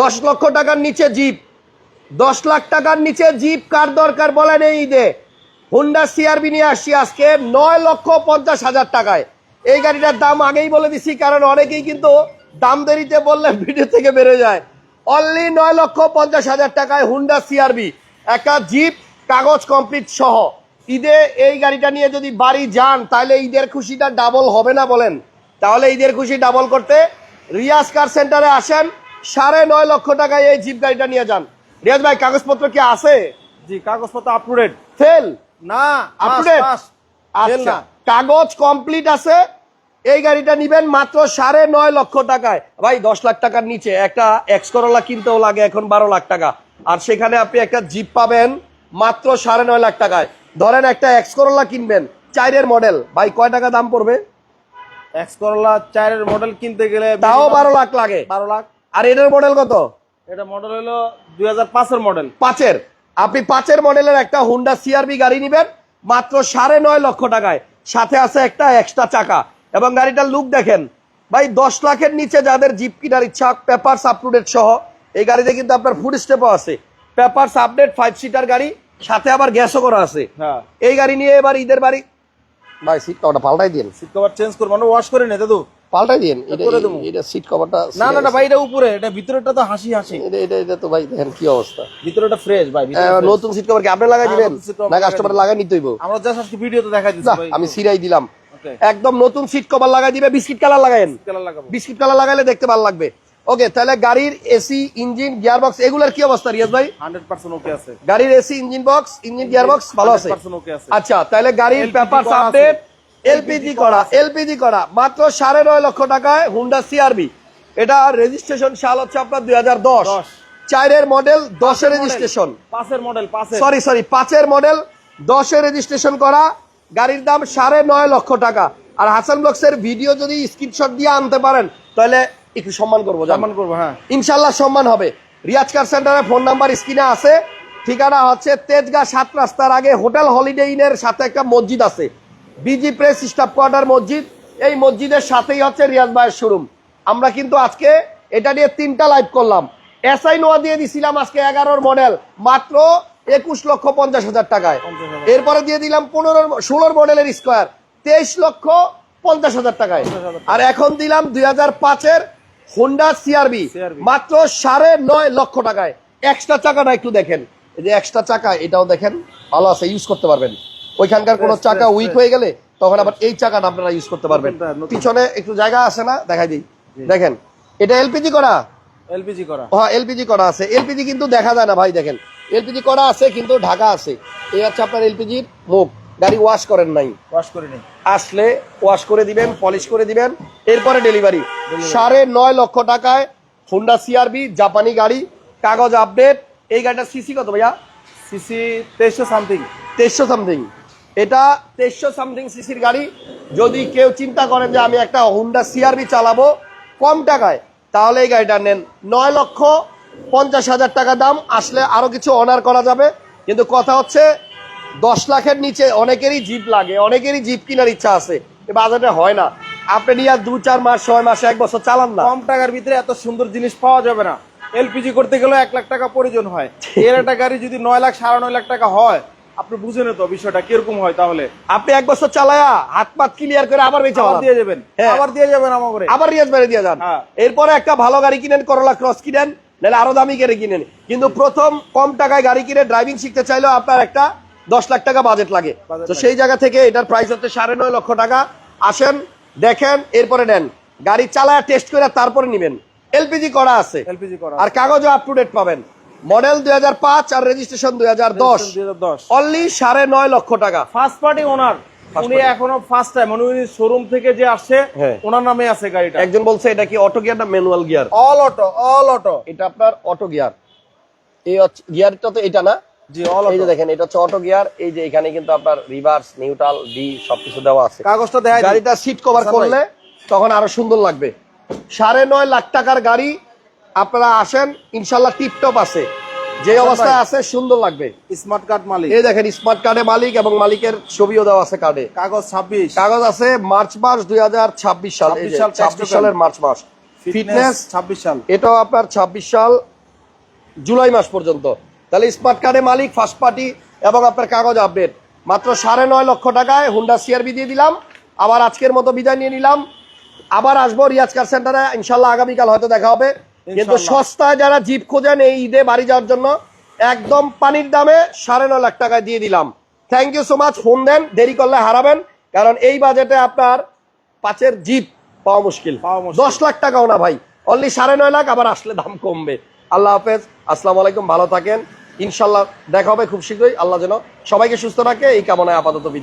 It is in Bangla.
দশ লক্ষ টাকার নিচে জিপ। দশ লাখ টাকার নিচে জিপ কার দরকার বলেন এই ঈদে? হুন্ডা সিআরবি নিয়ে আসছি আজকে নয় লক্ষ পঞ্চাশ হাজার টাকায়। এই গাড়িটার দাম আগেই বলে দিছি, কারণ অনেকেই কিন্তু দাম দেরিতে বললে ভিডিও থেকে বেড়ে যায়। অনলি নয় লক্ষ পঞ্চাশ হাজার টাকায় হুন্ডা সিআরবি একটা জিপ, কাগজ কমপ্লিট সহ। ঈদে এই গাড়িটা নিয়ে যদি বাড়ি যান, তাহলে ঈদের খুশিটা ডাবল হবে না বলেন। তাহলে ঈদের খুশি ডাবল করতে রিয়াজ কার সেন্টারে আসেন। সাড়ে নয় লক্ষ টাকায় এই জিপ গাড়িটা নিয়ে যান। রিয়াজ ভাই কাগজপত্র কি আছে? জি কাগজপত্র আপ টু ডেট ফেল? না Update? আচ্ছা কাগজ কমপ্লিট আছে। এই গাড়িটা নিবেন মাত্র সাড়ে নয় লক্ষ টাকায়। ভাই দশ লাখ টাকার নিচে। একটা এক্স করোলা কিনতেও লাগে এখন বারো লাখ টাকা। আর সেখানে আপনি একটা জিপ পাবেন মাত্র সাড়ে নয় লাখ টাকায়। ধরেন একটা এক্স করোলা কিনবেন চাইরের মডেল ভাই কয় টাকা দাম পড়বে? এক্স করলা চারের মডেল কিনতে গেলে তাও বারো লাখ লাগে। বারো লাখ। আর এটার মডেল কত? এটা মডেল হলো দুই হাজার পাঁচের মডেল পাঁচের। আপনি পাঁচের মডেলের একটা হুন্ডা সিআরবি গাড়ি নিবেন মাত্র সাড়ে নয় লক্ষ টাকায়। সাথে আছে একটা এক্সট্রা চাকা। এবং গাড়িটার লুক দেখেন। ভাই দশ লাখের নিচে যাদের জিপ কিনার ইচ্ছা পেপারস আপটুডেট সহ এই গাড়িতে কিন্তু আপনার ফুড স্টেপও আছে। পেপারস আপডেট ফাইভ সিটার গাড়ি সাথে আবার গ্যাসও করা আছে। হ্যাঁ। এই গাড়ি নিয়ে এবার ঈদের বাড়ি ভাই সিট কভারটা পাল্টাই দিন সিট কভার চেঞ্জ করব মানে ওয়াশ করে নে দাদু। পাল্টাই দিন এটা এটা সিট কভারটা না না ভাই এটা উপরে। এটা ভিতরেটা তো হাসি হাসি। এটা এটা এটা তো ভাই দেখেন কি অবস্থা। ভিতরেটা ফ্রেশ ভাই। নতুন সিট কভার কি আপনি লাগাই হ্যাঁ, দিবেন? না কাস্টমার লাগাই নিতে হইব। আমরা জাস্ট আজকে ভিডিওতে দেখাই দিচ্ছি না, ভাই। আমি সিরাই দিলাম। একদম নতুন সিট কভার লাগাই দিবে বিস্কিট কালার লাগাইন বিস্কিট কালার লাগাইলে দেখতে ভালো লাগবে। ওকে তাহলে গাড়ির এসি ইঞ্জিন গিয়ার বক্স এগুলার কি অবস্থা রিয়াজ ভাই? হান্ড্রেড পার্সেন্ট ওকে আছে। গাড়ির AC engine box engine gear box ভালো আছে? 100% ওকে আছে। আচ্ছা তাহলে গাড়ির পেপার আপডেট এলপিজি করা এলপিজি করা। মাত্র সাড়ে নয় লক্ষ টাকায় হুন্ডা সিআরবি এটা রেজিস্ট্রেশন সাল হচ্ছে আপনার দুই হাজার দশ। চারের মডেল দশের রেজিস্ট্রেশন পাঁচের মডেল সরি সরি পাঁচের মডেল দশে রেজিস্ট্রেশন করা। গাড়ির দাম সাড়ে নয় লক্ষ টাকা। আর হাসান ব্লকসের ভিডিও যদি স্ক্রিনশট দিয়ে আনতে পারেন তাহলে একটু সম্মান করব সম্মান করব হ্যাঁ। ইনশাল্লাহ সম্মান হবে। রিয়াজ কার সেন্টারে ফোন নাম্বার স্ক্রিনে আছে। ঠিকানা হচ্ছে তেজগাঁ সাত রাস্তার আগে হোটেল হলিডে ইনের সাথে একটা মসজিদ আছে। বিজি প্রেস স্টাফ কোয়ার্টার মসজিদ এই মসজিদের সাথেই হচ্ছে রিয়াজ ভাইয়ের শোরুম। আমরা কিন্তু আজকে এটা নিয়ে তিনটা লাইভ করলাম। এসআই নোয়া দিয়ে দিছিলাম আজকে এগারোর মডেল মাত্র একুশ লক্ষ পঞ্চাশ হাজার টাকায়। এরপরে দিয়ে দিলাম পনেরো ষোলোর মডেলের স্কোয়ার তেইশ লক্ষ পঞ্চাশ হাজার টাকায়। আর এখন দিলাম দুই হাজার পাঁচের হোন্ডা সিআরবি মাত্র সাড়ে নয় লক্ষ টাকায়। এক্সট্রা চাকাটা একটু দেখেন। এই যে এক্সট্রা চাকা এটাও দেখেন ভালো আছে ইউজ করতে পারবেন। ওইখানকার কোনো চাকা উইক হয়ে গেলে তখন আবার এই চাকাটা আপনারা ইউজ করতে পারবেন। পিছনে একটু জায়গা আছে না? দেখাই দিই। দেখেন এটা এলপিজি করা? এলপিজি করা। হ্যাঁ এলপিজি করা আছে। এলপিজি কিন্তু দেখা যায় না ভাই দেখেন। এলপিজি করা আছে কিন্তু ঢাকা আছে। এই হচ্ছে আপনার এলপিজির মুখ। গাড়ি ওয়াশ করেন নাই। ওয়াশ করে নেই। আসলে ওয়াশ করে দিবেন পলিশ করে দিবেন। এরপরে ডেলিভারি সাড়ে নয় লক্ষ টাকায় হুন্ডা সিআরবি জাপানি গাড়ি। কাগজ আপডেট এই গাড়িটা সিসি কত ভাইয়া? সিসি তেইশশো সামথিং তেইশশো সামথিং এটা তেইশশো সামথিং সিসির গাড়ি। যদি কেউ চিন্তা করেন যে আমি একটা হুন্ডা সিআরবি চালাবো কম টাকায় তাহলে এই গাড়িটা নেন। নয় লক্ষ পঞ্চাশ হাজার টাকা দাম আসলে আরও কিছু অনার করা যাবে। কিন্তু কথা হচ্ছে দশ লাখের নিচে অনেকেরই জিপ লাগে অনেকেরই জিপ কেনার ইচ্ছা আছে। এ বাজারে হয় না। আপনি নিয়ে আর দু চার মাস ছয় মাস এক বছর চালান না। কম টাকার ভিতরে এত সুন্দর জিনিস পাওয়া যাবে না। এলপিজি করতে গেলে এক লাখ টাকা প্রয়োজন হয়। এর একটা গাড়ি যদি নয় লাখ সাড়ে নয় লাখ টাকা হয় আপনি বুঝেন তো বিষয়টা কীরকম হয় তাহলে। আপনি এক বছর চালায়া হাত পাত ক্লিয়ার করে আবার বেঁচে আবার দিয়ে যাবেন হ্যাঁ। আবার দিয়ে যাবেন আমাকে আবার রিয়াজ বাইরে দিয়ে যান। হ্যাঁ। এরপরে একটা ভালো গাড়ি কিনেন করলা ক্রস কিনেন নাহলে আরও দামি করে কিনেন। কিন্তু প্রথম কম টাকায় গাড়ি কিনে ড্রাইভিং শিখতে চাইলেও আপনার একটা দশ লাখ টাকা বাজেট লাগে। তো সেই জায়গা থেকে এটার প্রাইস হচ্ছে সাড়ে নয় লক্ষ টাকা। আসেন দেখেন এরপরে নেন। গাড়ি চালায় টেস্ট করে তারপরে নিবেন। এলপিজি করা আছে। এলপিজি করা আর কাগজও আপ টু ডেট পাবেন। মডেল দুই হাজার পাঁচ আর রেজিস্ট্রেশন দুই হাজার দশ। অনলি সাড়ে নয় লক্ষ টাকা। ফার্স্ট পার্টি ওনার উনি এখনও ফার্স্ট টাইম উনি শোরুম থেকে যে আসছে হ্যাঁ। ওনার নামে আছে গাড়িটা। একজন বলছে এটা কি অটো গিয়ার না manual gear all auto all auto এটা আপনার অটো গিয়ার এই গিয়ারটা তো এটা না? জি অল এই যে দেখেন এটা হচ্ছে অটো গিয়ার এই যে এখানে কিন্তু আপনার রিভার্স নিউট্রাল ডি সবকিছু দেওয়া আছে। কাগজটা দেখা গাড়িটা সিট কভার করলে তখন আরও সুন্দর লাগবে। সাড়ে নয় লাখ টাকার গাড়ি আপনারা আসেন ইনশাল্লাহ টিপটপ আছে। যে হাসান অবস্থায় আছে সুন্দর লাগবে। স্মার্ট কার্ড মালিক। এই দেখেন স্মার্ট কার্ডে মালিক এবং মালিকের ছবিও দেওয়া আছে কার্ডে। কাগজ ছাব্বিশ। কাগজ আছে মার্চ মাস দুই হাজার ছাব্বিশ সাল এই যে, 26 সাল, tax 26 token। সালের মার্চ মাস। ফিটনেস ছাব্বিশ সাল। এটাও আপনার ছাব্বিশ সাল জুলাই মাস পর্যন্ত। তাহলে স্মার্ট কার্ডে মালিক ফার্স্ট পার্টি এবং আপনার কাগজ আপডেট। মাত্র সাড়ে নয় লক্ষ টাকায় হুন্ডা সিআরবি দিয়ে দিলাম। আবার আজকের মতো বিদায় নিয়ে নিলাম। আবার আসব রিয়াজ কার সেন্টারে। ইনশাল্লাহ আগামীকাল হয়তো দেখা হবে। কিন্তু সস্তায় যারা জিপ খোঁজেন এই ঈদে বাড়ি যাওয়ার জন্য একদম পানির দামে সাড়ে নয় লাখ টাকায় দিয়ে দিলাম। Thank you so much phone দেন দেরি করলে হারাবেন কারণ এই বাজেটে আপনার পাঁচের জিপ পাওয়া মুশকিল। পাওয়া মুশকিল। দশ লাখ টাকাও না ভাই অনলি সাড়ে নয় লাখ আবার আসলে দাম কমবে। আল্লাহ হাফেজ আসসালামু আলাইকুম ভালো থাকেন। ইনশাল্লাহ দেখা হবে খুব শীঘ্রই আল্লাহ যেন সবাইকে সুস্থ রাখে এই কামনায় আপাতত বিদায়।